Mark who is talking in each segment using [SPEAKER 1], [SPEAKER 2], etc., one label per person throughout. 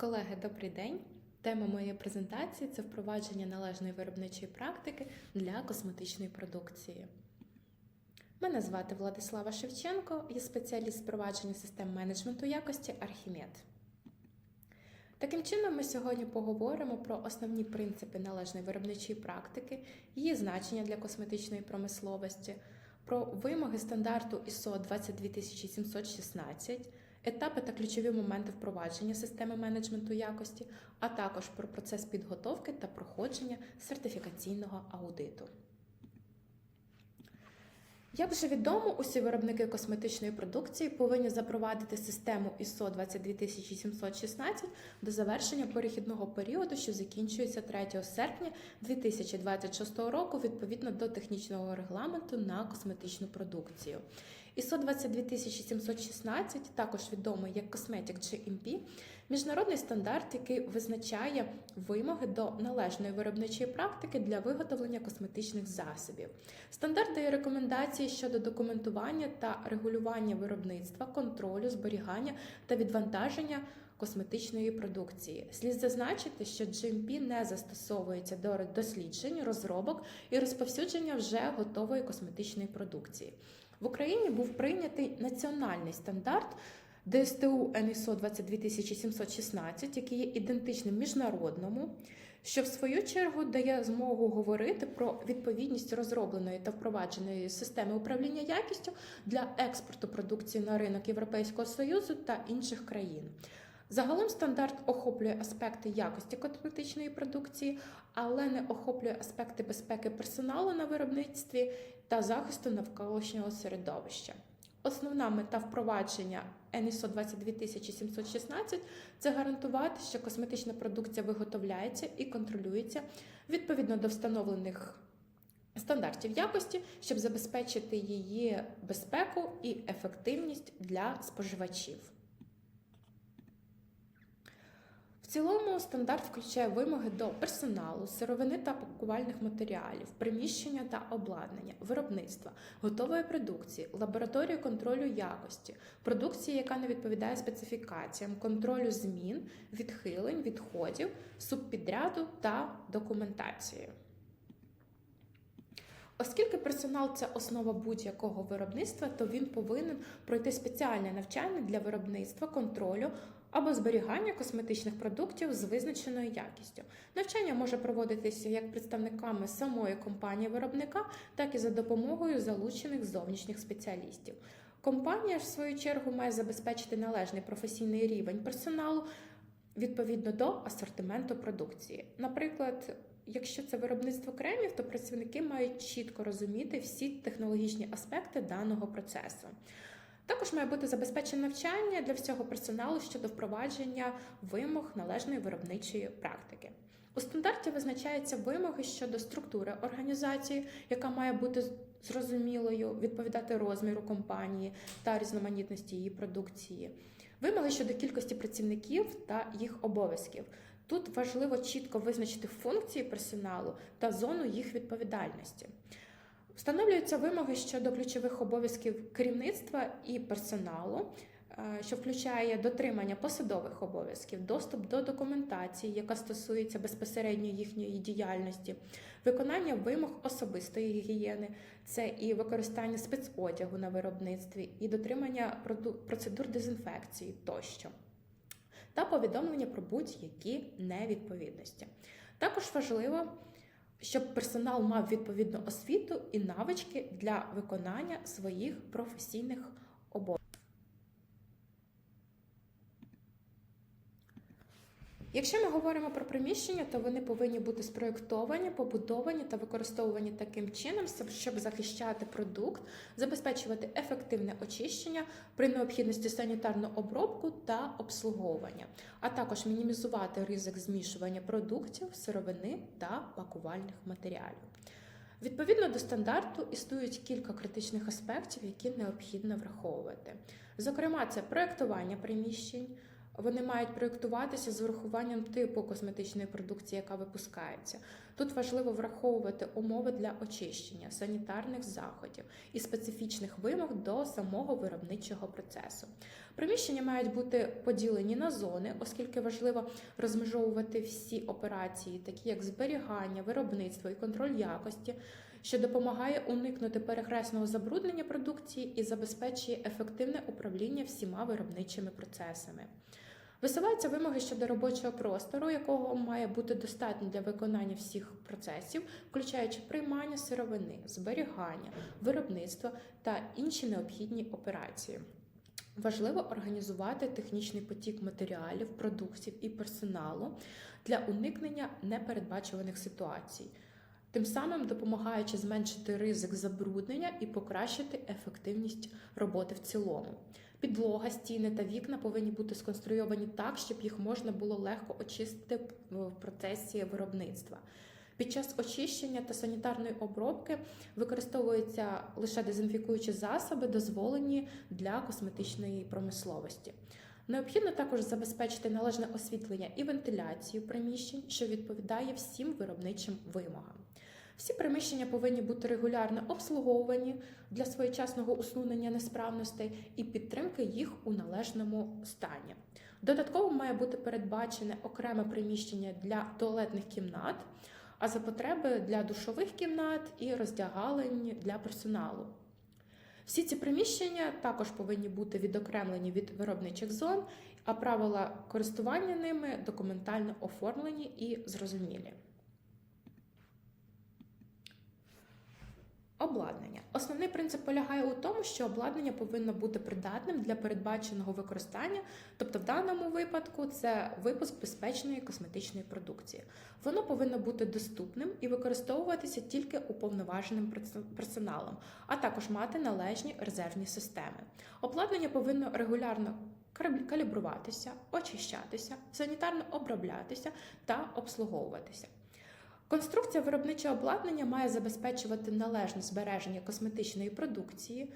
[SPEAKER 1] Колеги, добрий день! Тема моєї презентації це впровадження належної виробничої практики для косметичної продукції. Мене звати Владислава Шевченко, я спеціаліст впровадження систем менеджменту якості Архімед. Таким чином, ми сьогодні поговоримо про основні принципи належної виробничої практики, її значення для косметичної промисловості, про вимоги стандарту ISO 22716, етапи та ключові моменти впровадження системи менеджменту якості, а також про процес підготовки та проходження сертифікаційного аудиту. Як вже відомо, усі виробники косметичної продукції повинні запровадити систему ISO 22716 до завершення перехідного періоду, що закінчується 3 серпня 2026 року, відповідно до технічного регламенту на косметичну продукцію. ISO 22716, також відомий як Cosmetic GMP, міжнародний стандарт, який визначає вимоги до належної виробничої практики для виготовлення косметичних засобів. Стандарт дає рекомендації щодо документування та регулювання виробництва, контролю, зберігання та відвантаження косметичної продукції. Слід зазначити, що GMP не застосовується до досліджень, розробок і розповсюдження вже готової косметичної продукції. В Україні був прийнятий національний стандарт ДСТУ НСО 22716, який є ідентичним міжнародному, що в свою чергу дає змогу говорити про відповідність розробленої та впровадженої системи управління якістю для експорту продукції на ринок Європейського Союзу та інших країн. Загалом стандарт охоплює аспекти якості косметичної продукції, але не охоплює аспекти безпеки персоналу на виробництві та захисту навколишнього середовища. Основна мета впровадження NISO 22716 – це гарантувати, що косметична продукція виготовляється і контролюється відповідно до встановлених стандартів якості, щоб забезпечити її безпеку і ефективність для споживачів. Цілому стандарт включає вимоги до персоналу, сировини та пакувальних матеріалів, приміщення та обладнання, виробництва, готової продукції, лабораторії контролю якості, продукції, яка не відповідає специфікаціям, контролю змін, відхилень, відходів, субпідряду та документації. Оскільки персонал це основа будь-якого виробництва, то він повинен пройти спеціальне навчання для виробництва, контролю або зберігання косметичних продуктів з визначеною якістю. Навчання може проводитися як представниками самої компанії виробника, так і за допомогою залучених зовнішніх спеціалістів. Компанія, в свою чергу, має забезпечити належний професійний рівень персоналу відповідно до асортименту продукції. Наприклад, Якщо це виробництво кремів, то працівники мають чітко розуміти всі технологічні аспекти даного процесу. Також має бути забезпечене навчання для всього персоналу щодо впровадження вимог належної виробничої практики. У стандарті визначаються вимоги щодо структури організації, яка має бути зрозумілою, відповідати розміру компанії та різноманітності її продукції, вимоги щодо кількості працівників та їх обов'язків. Тут важливо чітко визначити функції персоналу та зону їх відповідальності. Встановлюються вимоги щодо ключових обов'язків керівництва і персоналу, що включає дотримання посадових обов'язків, доступ до документації, яка стосується безпосередньо їхньої діяльності, виконання вимог особистої гігієни, це і використання спецодягу на виробництві, і дотримання процедур дезінфекції тощо та повідомлення про будь-які невідповідності. Також важливо, щоб персонал мав відповідну освіту і навички для виконання своїх професійних обов'язків. Якщо ми говоримо про приміщення, то вони повинні бути спроєктовані, побудовані та використовувані таким чином, щоб захищати продукт, забезпечувати ефективне очищення при необхідності санітарну обробку та обслуговування, а також мінімізувати ризик змішування продуктів, сировини та пакувальних матеріалів. Відповідно до стандарту існують кілька критичних аспектів, які необхідно враховувати. Зокрема, це проєктування приміщень Вони мають проєктуватися з урахуванням типу косметичної продукції, яка випускається. Тут важливо враховувати умови для очищення, санітарних заходів і специфічних вимог до самого виробничого процесу. Приміщення мають бути поділені на зони, оскільки важливо розмежовувати всі операції, такі як зберігання, виробництво і контроль якості, що допомагає уникнути перехресного забруднення продукції і забезпечує ефективне управління всіма виробничими процесами. Висуваються вимоги щодо робочого простору, якого має бути достатньо для виконання всіх процесів, включаючи приймання сировини, зберігання, виробництво та інші необхідні операції. Важливо організувати технічний потік матеріалів, продуктів і персоналу для уникнення непередбачуваних ситуацій, тим самим допомагаючи зменшити ризик забруднення і покращити ефективність роботи в цілому. Підлога, стіни та вікна повинні бути сконструйовані так, щоб їх можна було легко очистити в процесі виробництва. Під час очищення та санітарної обробки використовуються лише дезінфікуючі засоби, дозволені для косметичної промисловості. Необхідно також забезпечити належне освітлення і вентиляцію приміщень, що відповідає всім виробничим вимогам. Всі приміщення повинні бути регулярно обслуговувані для своєчасного усунення несправностей і підтримки їх у належному стані. Додатково має бути передбачене окреме приміщення для туалетних кімнат, а за потреби для душових кімнат і роздягалень для персоналу. Всі ці приміщення також повинні бути відокремлені від виробничих зон, а правила користування ними документально оформлені і зрозумілі. Обладнання. Основний принцип полягає у тому, що обладнання повинно бути придатним для передбаченого використання, тобто в даному випадку це випуск безпечної косметичної продукції. Воно повинно бути доступним і використовуватися тільки уповноваженим персоналом, а також мати належні резервні системи. Обладнання повинно регулярно калібруватися, очищатися, санітарно оброблятися та обслуговуватися. Конструкція виробничого обладнання має забезпечувати належне збереження косметичної продукції,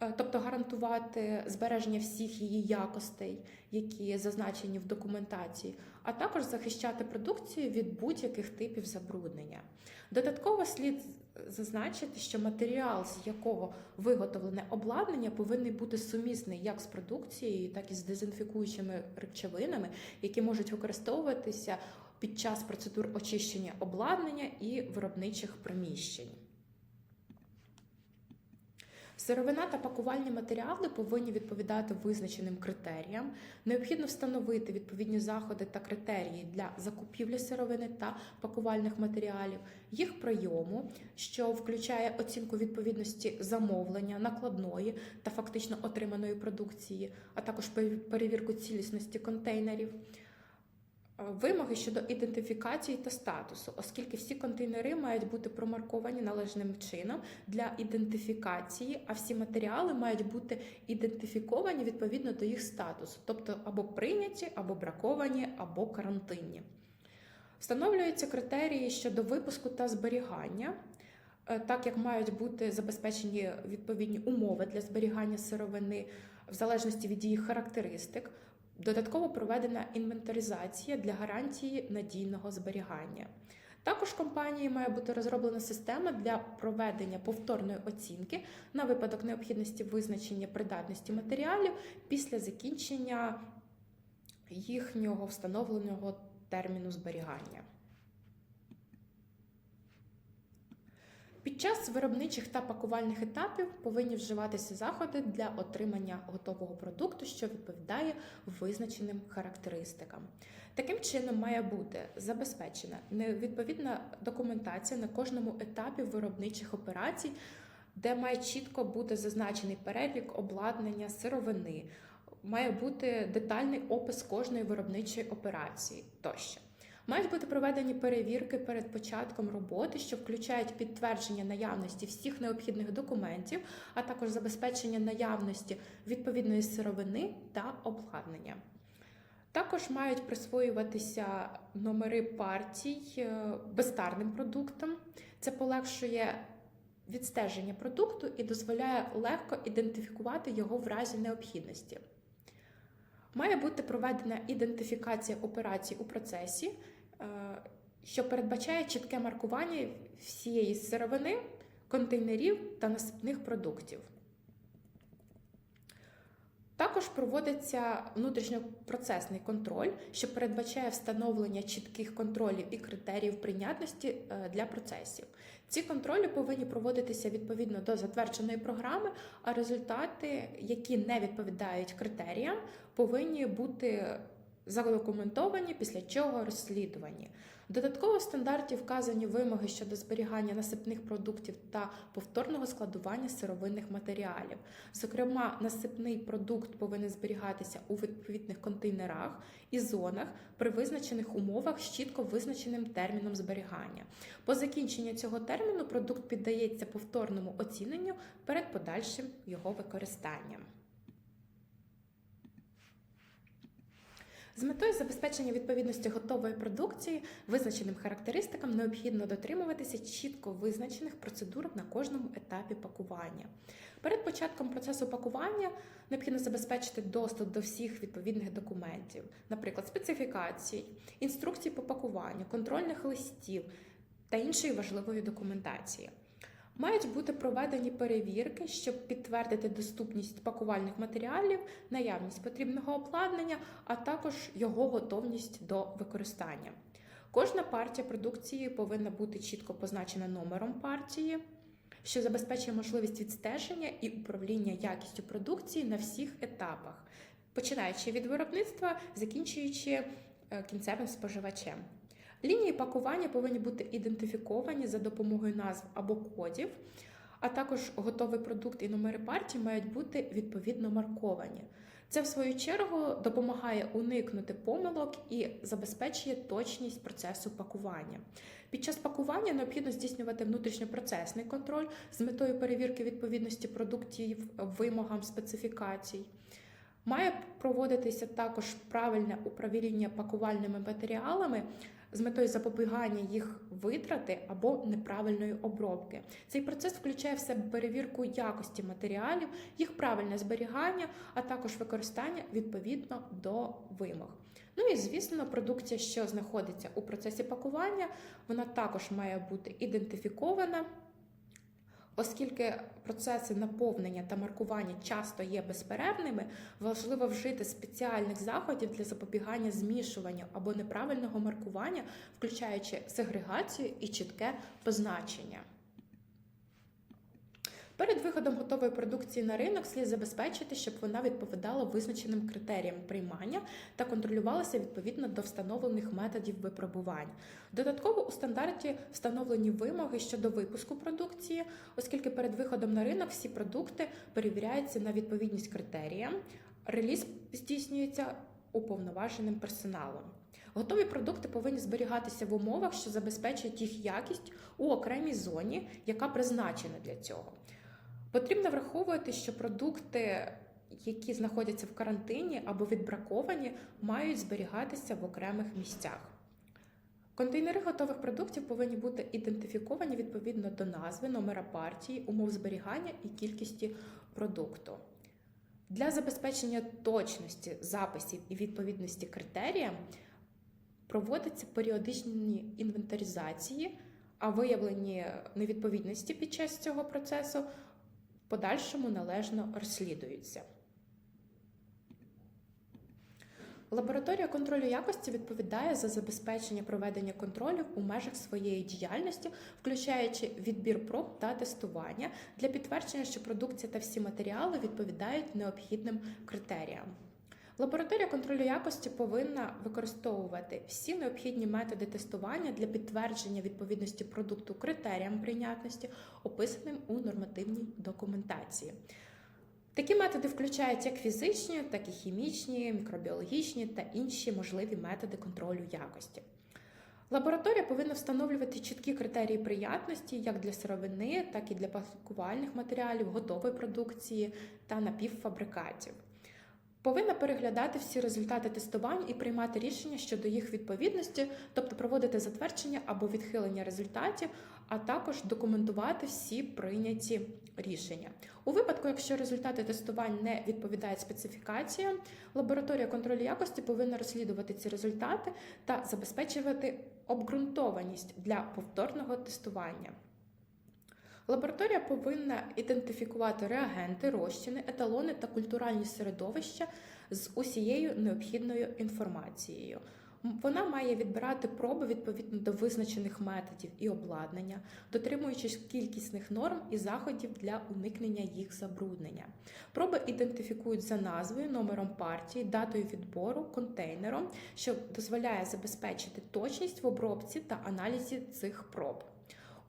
[SPEAKER 1] е, тобто гарантувати збереження всіх її якостей, які зазначені в документації, а також захищати продукцію від будь-яких типів забруднення. Додатково слід зазначити, що матеріал, з якого виготовлене обладнання, повинен бути сумісний як з продукцією, так і з дезінфікуючими речовинами, які можуть використовуватися під час процедур очищення обладнання і виробничих приміщень. Сировина та пакувальні матеріали повинні відповідати визначеним критеріям. Необхідно встановити відповідні заходи та критерії для закупівлі сировини та пакувальних матеріалів, їх прийому, що включає оцінку відповідності замовлення, накладної та фактично отриманої продукції, а також перевірку цілісності контейнерів. Вимоги щодо ідентифікації та статусу, оскільки всі контейнери мають бути промарковані належним чином для ідентифікації, а всі матеріали мають бути ідентифіковані відповідно до їх статусу, тобто або прийняті, або браковані, або карантинні. Встановлюються критерії щодо випуску та зберігання, е, так як мають бути забезпечені відповідні умови для зберігання сировини в залежності від її характеристик. Додатково проведена інвентаризація для гарантії надійного зберігання. Також компанії має бути розроблена система для проведення повторної оцінки на випадок необхідності визначення придатності матеріалів після закінчення їхнього встановленого терміну зберігання. Під час виробничих та пакувальних етапів повинні вживатися заходи для отримання готового продукту, що відповідає визначеним характеристикам. Таким чином має бути забезпечена відповідна документація на кожному етапі виробничих операцій, де має чітко бути зазначений перелік обладнання, сировини, має бути детальний опис кожної виробничої операції тощо. Мають бути проведені перевірки перед початком роботи, що включають підтвердження наявності всіх необхідних документів, а також забезпечення наявності відповідної сировини та обладнання. Також мають присвоюватися номери партій е, безтарним продуктам. Це полегшує відстеження продукту і дозволяє легко ідентифікувати його в разі необхідності. Має бути проведена ідентифікація операцій у процесі, що передбачає чітке маркування всієї сировини, контейнерів та насипних продуктів. Також проводиться внутрішньопроцесний контроль, що передбачає встановлення чітких контролів і критеріїв прийнятності е, для процесів. Ці контролі повинні проводитися відповідно до затвердженої програми, а результати, які не відповідають критеріям, повинні бути задокументовані, після чого розслідувані. Додатково в стандарті вказані вимоги щодо зберігання насипних продуктів та повторного складування сировинних матеріалів. Зокрема, насипний продукт повинен зберігатися у відповідних контейнерах і зонах при визначених умовах з чітко визначеним терміном зберігання. По закінченню цього терміну продукт піддається повторному оціненню перед подальшим його використанням. З метою забезпечення відповідності готової продукції визначеним характеристикам необхідно дотримуватися чітко визначених процедур на кожному етапі пакування. Перед початком процесу пакування необхідно забезпечити доступ до всіх відповідних документів, наприклад, специфікацій, інструкцій по пакуванню, контрольних листів та іншої важливої документації. Мають бути проведені перевірки, щоб підтвердити доступність пакувальних матеріалів, наявність потрібного обладнання, а також його готовність до використання. Кожна партія продукції повинна бути чітко позначена номером партії, що забезпечує можливість відстеження і управління якістю продукції на всіх етапах, починаючи від виробництва, закінчуючи е, кінцевим споживачем. Лінії пакування повинні бути ідентифіковані за допомогою назв або кодів, а також готовий продукт і номери партії мають бути відповідно марковані. Це, в свою чергу, допомагає уникнути помилок і забезпечує точність процесу пакування. Під час пакування необхідно здійснювати внутрішньопроцесний контроль з метою перевірки відповідності продуктів вимогам специфікацій. Має проводитися також правильне управління пакувальними матеріалами з метою запобігання їх витрати або неправильної обробки. Цей процес включає в себе перевірку якості матеріалів, їх правильне зберігання, а також використання відповідно до вимог. Ну і звісно, продукція, що знаходиться у процесі пакування, вона також має бути ідентифікована. Оскільки процеси наповнення та маркування часто є безперервними, важливо вжити спеціальних заходів для запобігання змішуванню або неправильного маркування, включаючи сегрегацію і чітке позначення. Перед виходом готової продукції на ринок слід забезпечити, щоб вона відповідала визначеним критеріям приймання та контролювалася відповідно до встановлених методів випробувань. Додатково у стандарті встановлені вимоги щодо випуску продукції, оскільки перед виходом на ринок всі продукти перевіряються на відповідність критеріям. Реліз здійснюється уповноваженим персоналом. Готові продукти повинні зберігатися в умовах, що забезпечують їх якість у окремій зоні, яка призначена для цього. Потрібно враховувати, що продукти, які знаходяться в карантині або відбраковані, мають зберігатися в окремих місцях. Контейнери готових продуктів повинні бути ідентифіковані відповідно до назви, номера партії, умов зберігання і кількості продукту. Для забезпечення точності записів і відповідності критеріям проводяться періодичні інвентаризації, а виявлені невідповідності під час цього процесу подальшому належно розслідуються. Лабораторія контролю якості відповідає за забезпечення проведення контролів у межах своєї діяльності, включаючи відбір проб та тестування для підтвердження, що продукція та всі матеріали відповідають необхідним критеріям. Лабораторія контролю якості повинна використовувати всі необхідні методи тестування для підтвердження відповідності продукту критеріям прийнятності, описаним у нормативній документації. Такі методи включають як фізичні, так і хімічні, мікробіологічні та інші можливі методи контролю якості. Лабораторія повинна встановлювати чіткі критерії приятності як для сировини, так і для пакувальних матеріалів, готової продукції та напівфабрикатів. Повинна переглядати всі результати тестувань і приймати рішення щодо їх відповідності, тобто проводити затвердження або відхилення результатів, а також документувати всі прийняті рішення. У випадку, якщо результати тестувань не відповідають специфікаціям, лабораторія контролю якості повинна розслідувати ці результати та забезпечувати обґрунтованість для повторного тестування. Лабораторія повинна ідентифікувати реагенти, розчини, еталони та культуральні середовища з усією необхідною інформацією. Вона має відбирати проби відповідно до визначених методів і обладнання, дотримуючись кількісних норм і заходів для уникнення їх забруднення. Проби ідентифікують за назвою, номером партії, датою відбору, контейнером, що дозволяє забезпечити точність в обробці та аналізі цих проб.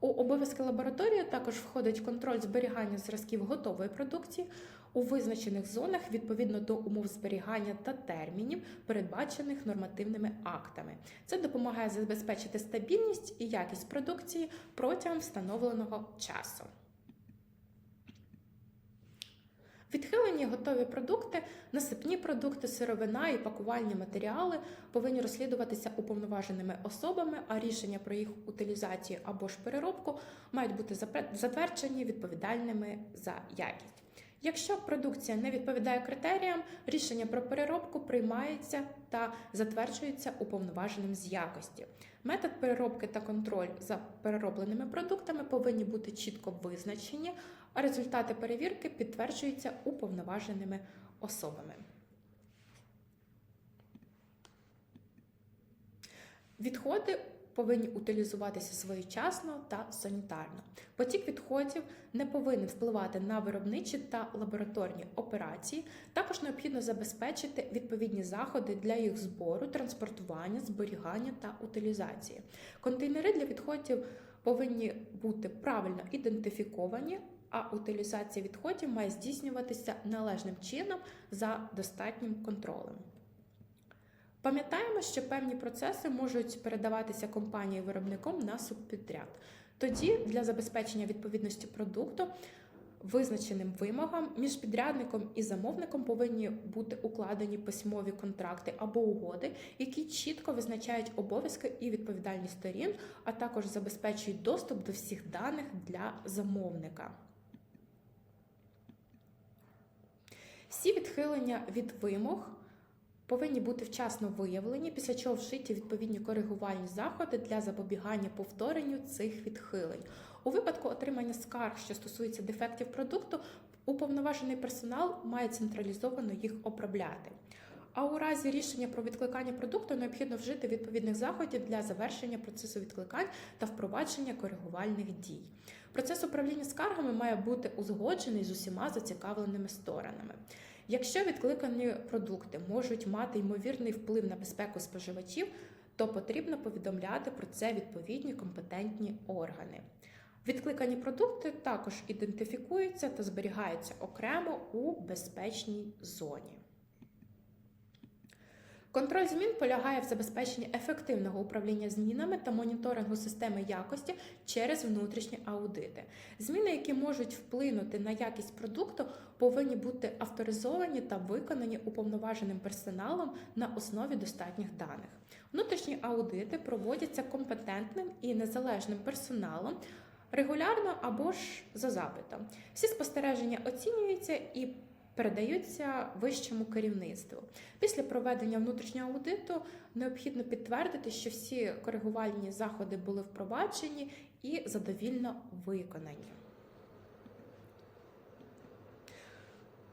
[SPEAKER 1] У обов'язки лабораторії також входить контроль зберігання зразків готової продукції у визначених зонах відповідно до умов зберігання та термінів, передбачених нормативними актами. Це допомагає забезпечити стабільність і якість продукції протягом встановленого часу. Відхилені готові продукти, насипні продукти, сировина і пакувальні матеріали повинні розслідуватися уповноваженими особами, а рішення про їх утилізацію або ж переробку мають бути затверджені відповідальними за якість. Якщо продукція не відповідає критеріям, рішення про переробку приймається та затверджується уповноваженим з якості. Метод переробки та контроль за переробленими продуктами повинні бути чітко визначені, а результати перевірки підтверджуються уповноваженими особами. Відходи повинні утилізуватися своєчасно та санітарно. Потік відходів не повинен впливати на виробничі та лабораторні операції. Також необхідно забезпечити відповідні заходи для їх збору, транспортування, зберігання та утилізації. Контейнери для відходів повинні бути правильно ідентифіковані. А утилізація відходів має здійснюватися належним чином за достатнім контролем. Пам'ятаємо, що певні процеси можуть передаватися компанією-виробником на субпідряд. Тоді для забезпечення відповідності продукту визначеним вимогам між підрядником і замовником повинні бути укладені письмові контракти або угоди, які чітко визначають обов'язки і відповідальність сторін, а також забезпечують доступ до всіх даних для замовника. Всі відхилення від вимог повинні бути вчасно виявлені, після чого вшиті відповідні коригувальні заходи для запобігання повторенню цих відхилень. У випадку отримання скарг, що стосується дефектів продукту, уповноважений персонал має централізовано їх обробляти. А у разі рішення про відкликання продукту необхідно вжити відповідних заходів для завершення процесу відкликань та впровадження коригувальних дій. Процес управління скаргами має бути узгоджений з усіма зацікавленими сторонами. Якщо відкликані продукти можуть мати ймовірний вплив на безпеку споживачів, то потрібно повідомляти про це відповідні компетентні органи. Відкликані продукти також ідентифікуються та зберігаються окремо у безпечній зоні. Контроль змін полягає в забезпеченні ефективного управління змінами та моніторингу системи якості через внутрішні аудити. Зміни, які можуть вплинути на якість продукту, повинні бути авторизовані та виконані уповноваженим персоналом на основі достатніх даних. Внутрішні аудити проводяться компетентним і незалежним персоналом. Регулярно або ж за запитом. Всі спостереження оцінюються і передаються вищому керівництву. Після проведення внутрішнього аудиту необхідно підтвердити, що всі коригувальні заходи були впроваджені і задовільно виконані.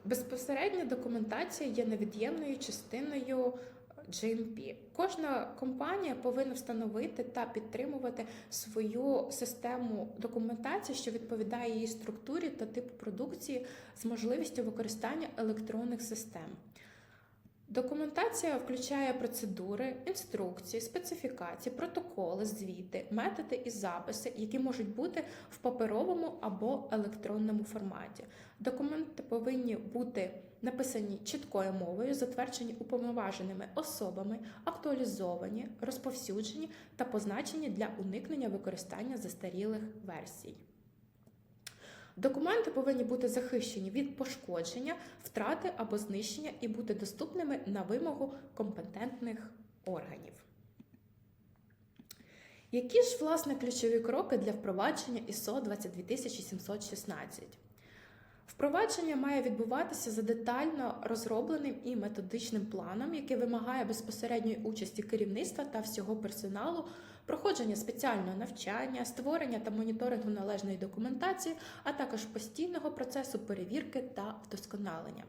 [SPEAKER 1] Безпосередня документація є невід'ємною частиною GMP. Кожна компанія повинна встановити та підтримувати свою систему документації, що відповідає її структурі та типу продукції з можливістю використання електронних систем. Документація включає процедури, інструкції, специфікації, протоколи, звіти, методи і записи, які можуть бути в паперовому або електронному форматі. Документи повинні бути написані чіткою мовою, затверджені уповноваженими особами, актуалізовані, розповсюджені та позначені для уникнення використання застарілих версій. Документи повинні бути захищені від пошкодження, втрати або знищення і бути доступними на вимогу компетентних органів. Які ж власне ключові кроки для впровадження ISO 22716? Впровадження має відбуватися за детально розробленим і методичним планом, який вимагає безпосередньої участі керівництва та всього персоналу, проходження спеціального навчання, створення та моніторингу належної документації, а також постійного процесу перевірки та вдосконалення.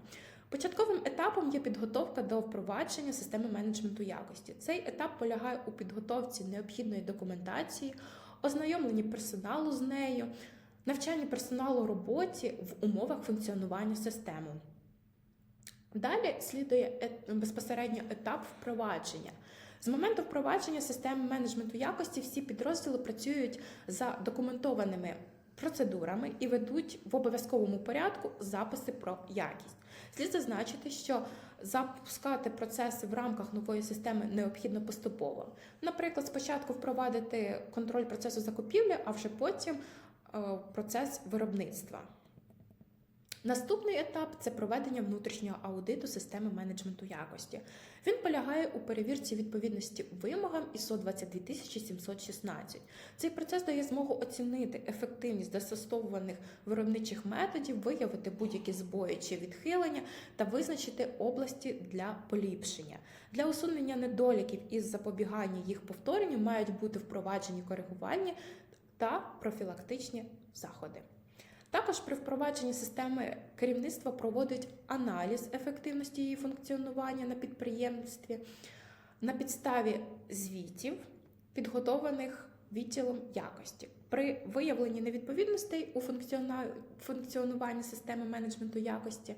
[SPEAKER 1] Початковим етапом є підготовка до впровадження системи менеджменту якості. Цей етап полягає у підготовці необхідної документації, ознайомленні персоналу з нею, навчанні персоналу роботі в умовах функціонування системи. Далі слідує безпосередньо етап впровадження. З моменту впровадження системи менеджменту якості всі підрозділи працюють за документованими процедурами і ведуть в обов'язковому порядку записи про якість. Слід зазначити, що запускати процеси в рамках нової системи необхідно поступово. Наприклад, спочатку впровадити контроль процесу закупівлі, а вже потім е, процес виробництва. Наступний етап це проведення внутрішнього аудиту системи менеджменту якості. Він полягає у перевірці відповідності вимогам ISO 22716. Цей процес дає змогу оцінити ефективність застосовуваних виробничих методів, виявити будь-які збої чи відхилення та визначити області для поліпшення. Для усунення недоліків із запобігання їх повторенню мають бути впроваджені коригувальні та профілактичні заходи. Також при впровадженні системи керівництво проводить аналіз ефективності її функціонування на підприємстві на підставі звітів, підготованих відділом якості. При виявленні невідповідностей у функціонуванні системи менеджменту якості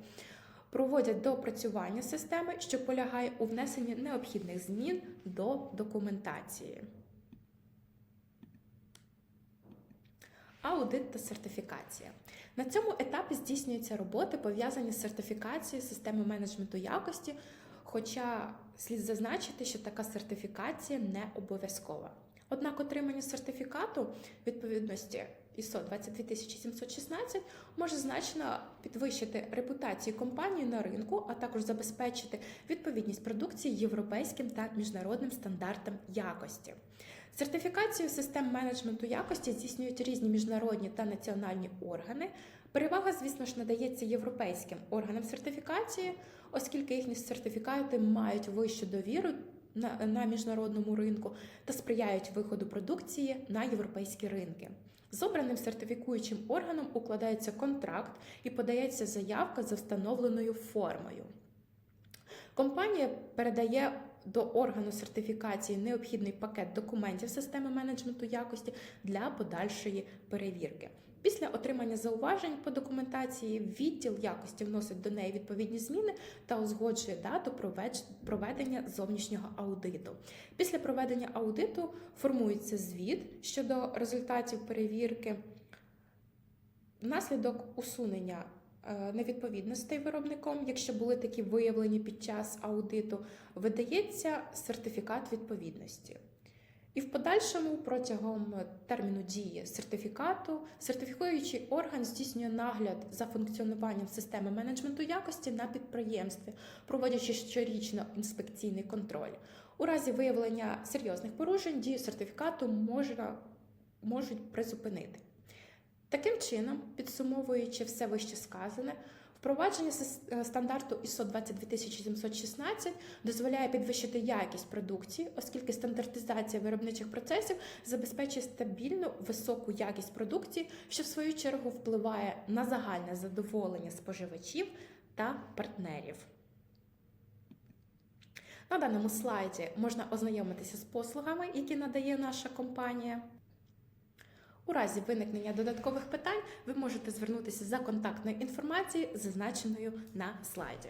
[SPEAKER 1] проводять доопрацювання системи, що полягає у внесенні необхідних змін до документації. Аудит та сертифікація. На цьому етапі здійснюються роботи, пов'язані з сертифікацією системи менеджменту якості, хоча слід зазначити, що така сертифікація не обов'язкова. Однак отримання сертифікату відповідності ISO 22716 може значно підвищити репутацію компанії на ринку, а також забезпечити відповідність продукції європейським та міжнародним стандартам якості. Сертифікацію систем менеджменту якості здійснюють різні міжнародні та національні органи. Перевага, звісно ж, надається європейським органам сертифікації, оскільки їхні сертифікати мають вищу довіру на, на міжнародному ринку та сприяють виходу продукції на європейські ринки. З обраним сертифікуючим органом укладається контракт і подається заявка за встановленою формою. Компанія передає до органу сертифікації необхідний пакет документів системи менеджменту якості для подальшої перевірки. Після отримання зауважень по документації відділ якості вносить до неї відповідні зміни та узгоджує дату проведення зовнішнього аудиту. Після проведення аудиту формується звіт щодо результатів перевірки. Внаслідок усунення невідповідностей виробником, якщо були такі виявлені під час аудиту, видається сертифікат відповідності. І в подальшому, протягом терміну дії сертифікату, сертифікуючий орган здійснює нагляд за функціонуванням системи менеджменту якості на підприємстві, проводячи щорічно інспекційний контроль. У разі виявлення серйозних порушень дію сертифікату можна, можуть призупинити. Таким чином, підсумовуючи все вище сказане, впровадження е, стандарту ISO 22716 дозволяє підвищити якість продукції, оскільки стандартизація виробничих процесів забезпечує стабільну високу якість продукції, що в свою чергу впливає на загальне задоволення споживачів та партнерів. На даному слайді можна ознайомитися з послугами, які надає наша компанія. У разі виникнення додаткових питань ви можете звернутися за контактною інформацією, зазначеною на слайді.